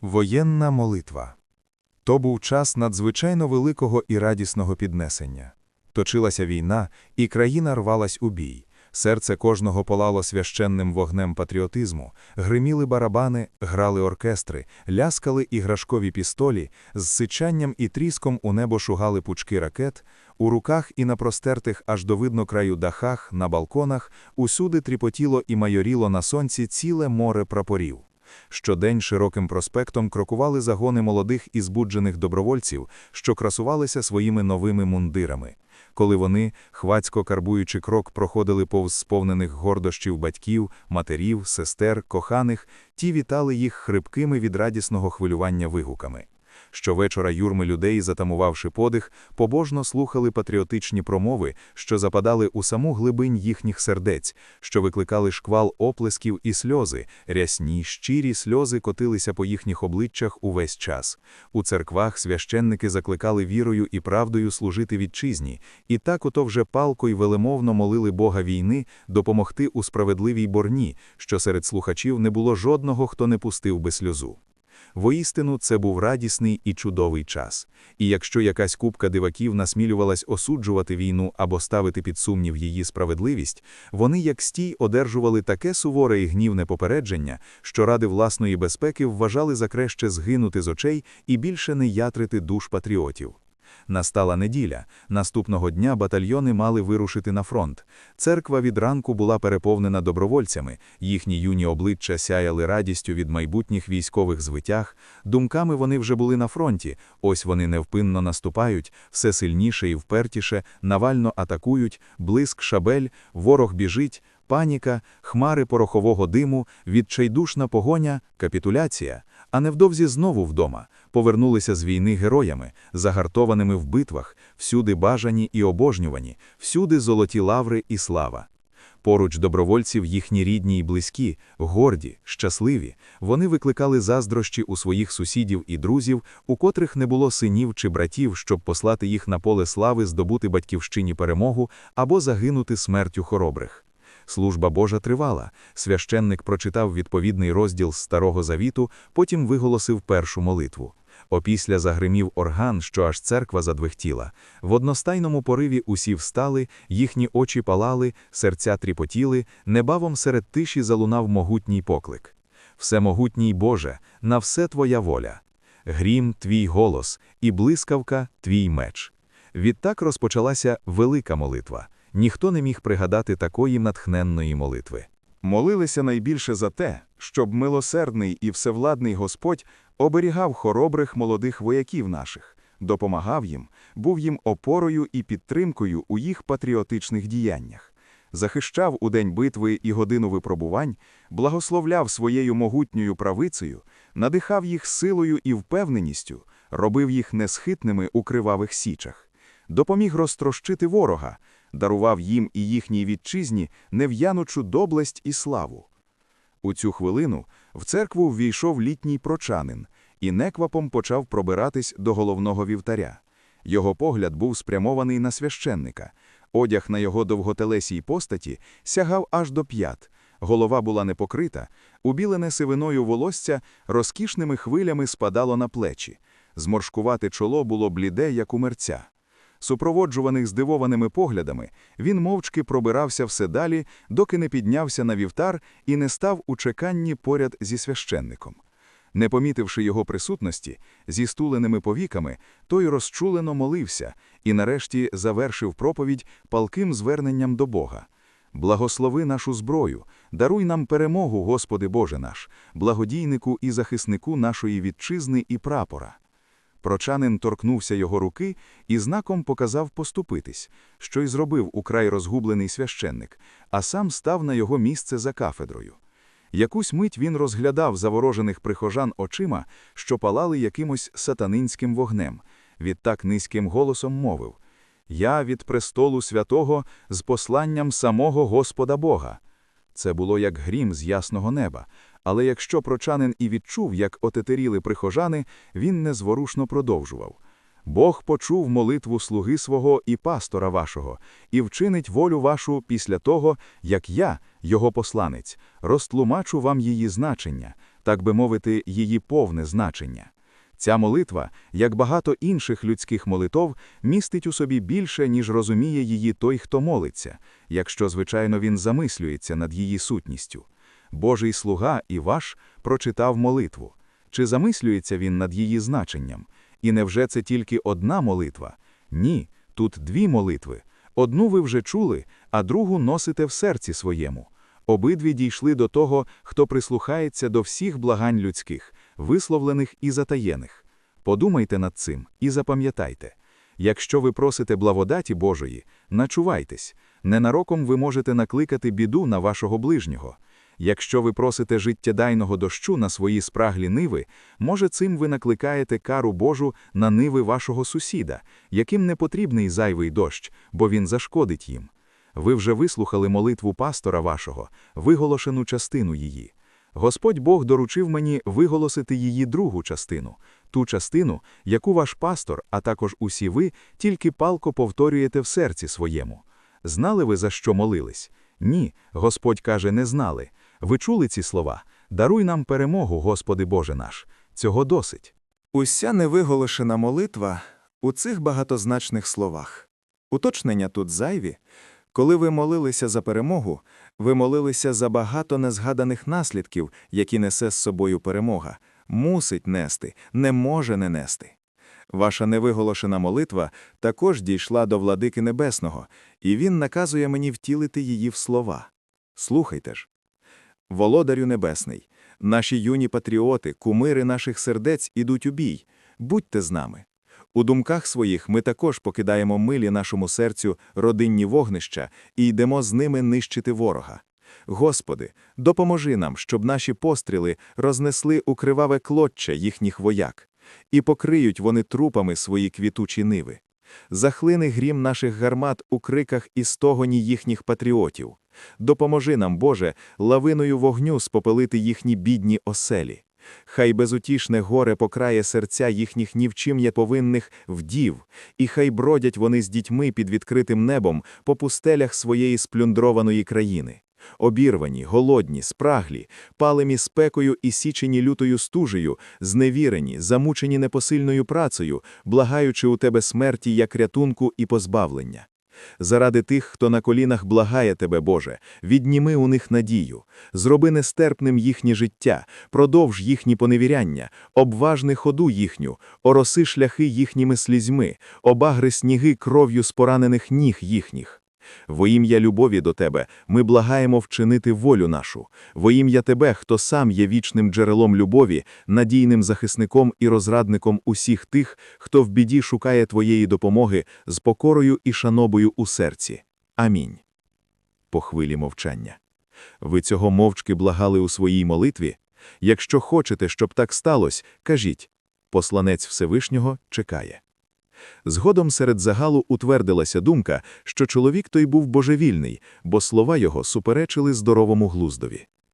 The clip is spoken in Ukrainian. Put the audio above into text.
Воєнна молитва. То був час надзвичайно великого і радісного піднесення. Точилася війна, і країна рвалась у бій. Серце кожного полало священним вогнем патріотизму, гриміли барабани, грали оркестри, ляскали іграшкові пістолі, з сичанням і тріском у небо шугали пучки ракет, у руках і на простертих аж до видно краю дахах, на балконах, усюди тріпотіло і майоріло на сонці ціле море прапорів. Щодень широким проспектом крокували загони молодих і збуджених добровольців, що красувалися своїми новими мундирами. Коли вони, хвацько карбуючи крок, проходили повз сповнених гордощів батьків, матерів, сестер, коханих, ті вітали їх хрипкими від радісного хвилювання вигуками. Щовечора юрми людей, затамувавши подих, побожно слухали патріотичні промови, що западали у саму глибинь їхніх сердець, що викликали шквал оплесків і сльози, рясні, щирі сльози котилися по їхніх обличчях увесь час. У церквах священники закликали вірою і правдою служити вітчизні, і так ото вже палко й велемовно молили Бога війни допомогти у справедливій борні, що серед слухачів не було жодного, хто не пустив би сльозу. Воістину, це був радісний і чудовий час. І якщо якась купка диваків насмілювалась осуджувати війну або ставити під сумнів її справедливість, вони, як стій, одержували таке суворе і гнівне попередження, що ради власної безпеки вважали за краще згинути з очей і більше не ятрити душ патріотів. Настала неділя. Наступного дня батальйони мали вирушити на фронт. Церква від ранку була переповнена добровольцями, їхні юні обличчя сяяли радістю від майбутніх військових звитяг. Думками вони вже були на фронті. Ось вони невпинно наступають, все сильніше і впертіше, навально атакують, блиск шабель, ворог біжить. Паніка, хмари порохового диму, відчайдушна погоня, капітуляція, а невдовзі знову вдома повернулися з війни героями, загартованими в битвах, всюди бажані і обожнювані, всюди золоті лаври і слава. Поруч добровольців їхні рідні і близькі, горді, щасливі, вони викликали заздрощі у своїх сусідів і друзів, у котрих не було синів чи братів, щоб послати їх на поле слави, здобути батьківщині перемогу або загинути смертю хоробрих. Служба Божа тривала. Священник прочитав відповідний розділ з Старого Завіту, потім виголосив першу молитву. Опісля загримів орган, що аж церква задвихтіла. В одностайному пориві усі встали, їхні очі палали, серця тріпотіли, небавом серед тиші залунав могутній поклик. Всемогутній Боже, на все твоя воля. Грім твій голос, і блискавка твій меч. Відтак розпочалася велика молитва. Ніхто не міг пригадати такої натхненної молитви. Молилися найбільше за те, щоб милосердний і всевладний Господь оберігав хоробрих молодих вояків наших, допомагав їм, був їм опорою і підтримкою у їх патріотичних діяннях, захищав у день битви і годину випробувань, благословляв своєю могутньою правицею, надихав їх силою і впевненістю, робив їх несхитними у кривавих січах, допоміг розтрощити ворога, дарував їм і їхній вітчизні нев'янучу доблесть і славу. У цю хвилину в церкву ввійшов літній прочанин і неквапом почав пробиратись до головного вівтаря. Його погляд був спрямований на священника. Одяг на його довготелесій постаті сягав аж до п'ят. Голова була не покрита, убілене сивиною волосся розкішними хвилями спадало на плечі. Зморшкувати чоло було бліде, як у мерця. Супроводжуваних здивованими поглядами, він мовчки пробирався все далі, доки не піднявся на вівтар і не став у чеканні поряд зі священником. Не помітивши його присутності, зі стуленими повіками, той розчулено молився і нарешті завершив проповідь палким зверненням до Бога. Благослови нашу зброю, даруй нам перемогу, Господи Боже наш, благодійнику і захиснику нашої вітчизни і прапора. Прочанин торкнувся його руки і знаком показав поступитись, що й зробив украй розгублений священник, а сам став на його місце за кафедрою. Якусь мить він розглядав заворожених прихожан очима, що палали якимось сатанинським вогнем. Відтак низьким голосом мовив Я від престолу святого з посланням самого Господа Бога. Це було як грім з ясного неба, але якщо прочанин і відчув, як отетеріли прихожани, він незворушно продовжував. Бог почув молитву слуги свого і пастора вашого, і вчинить волю вашу після того, як я, його посланець, розтлумачу вам її значення, так би мовити, її повне значення. Ця молитва, як багато інших людських молитов, містить у собі більше, ніж розуміє її той, хто молиться, якщо, звичайно, він замислюється над її сутністю. Божий слуга і ваш прочитав молитву. Чи замислюється він над її значенням? І невже це тільки одна молитва? Ні, тут дві молитви. Одну ви вже чули, а другу носите в серці своєму. Обидві дійшли до того, хто прислухається до всіх благань людських, висловлених і затаєних. Подумайте над цим і запам'ятайте. Якщо ви просите благодаті Божої, начувайтесь, ненароком ви можете накликати біду на вашого ближнього. Якщо ви просите життєдайного дощу на свої спраглі ниви, може цим ви накликаєте кару Божу на ниви вашого сусіда, яким не потрібний зайвий дощ, бо він зашкодить їм. Ви вже вислухали молитву пастора вашого, виголошену частину її. Господь Бог доручив мені виголосити її другу частину, ту частину, яку ваш пастор, а також усі ви, тільки палко повторюєте в серці своєму. Знали ви, за що молились? Ні, Господь каже, не знали. Ви чули ці слова? Даруй нам перемогу, Господи Боже наш. Цього досить. Уся невиголошена молитва у цих багатозначних словах. Уточнення тут зайві. Коли ви молилися за перемогу, ви молилися за багато незгаданих наслідків, які несе з собою перемога, мусить нести, не може не нести. Ваша невиголошена молитва також дійшла до владики Небесного, і він наказує мені втілити її в слова. Слухайте ж. Володарю Небесний, наші юні патріоти, кумири наших сердець ідуть у бій. Будьте з нами. У думках своїх ми також покидаємо милі нашому серцю родинні вогнища і йдемо з ними нищити ворога. Господи, допоможи нам, щоб наші постріли рознесли у криваве клоччя їхніх вояк, і покриють вони трупами свої квітучі ниви. Захлини грім наших гармат у криках і стогоні їхніх патріотів. Допоможи нам, Боже, лавиною вогню спопелити їхні бідні оселі. Хай безутішне горе покрає серця їхніх ні в чим є повинних вдів, і хай бродять вони з дітьми під відкритим небом по пустелях своєї сплюндрованої країни. Обірвані, голодні, спраглі, палимі спекою і січені лютою стужею, зневірені, замучені непосильною працею, благаючи у тебе смерті як рятунку і позбавлення. Заради тих, хто на колінах благає тебе, Боже, відніми у них надію, зроби нестерпним їхнє життя, продовж їхні поневіряння, обважни ходу їхню, ороси шляхи їхніми слізьми, обагри сніги кров'ю з поранених ніг їхніх. Во ім'я любові до Тебе ми благаємо вчинити волю нашу, во ім'я Тебе, хто сам є вічним джерелом любові, надійним захисником і розрадником усіх тих, хто в біді шукає Твоєї допомоги з покорою і шанобою у серці. Амінь. По хвилі мовчання. Ви цього мовчки благали у своїй молитві? Якщо хочете, щоб так сталося, кажіть. Посланець Всевишнього чекає. Згодом серед загалу утвердилася думка, що чоловік той був божевільний, бо слова його суперечили здоровому глуздові.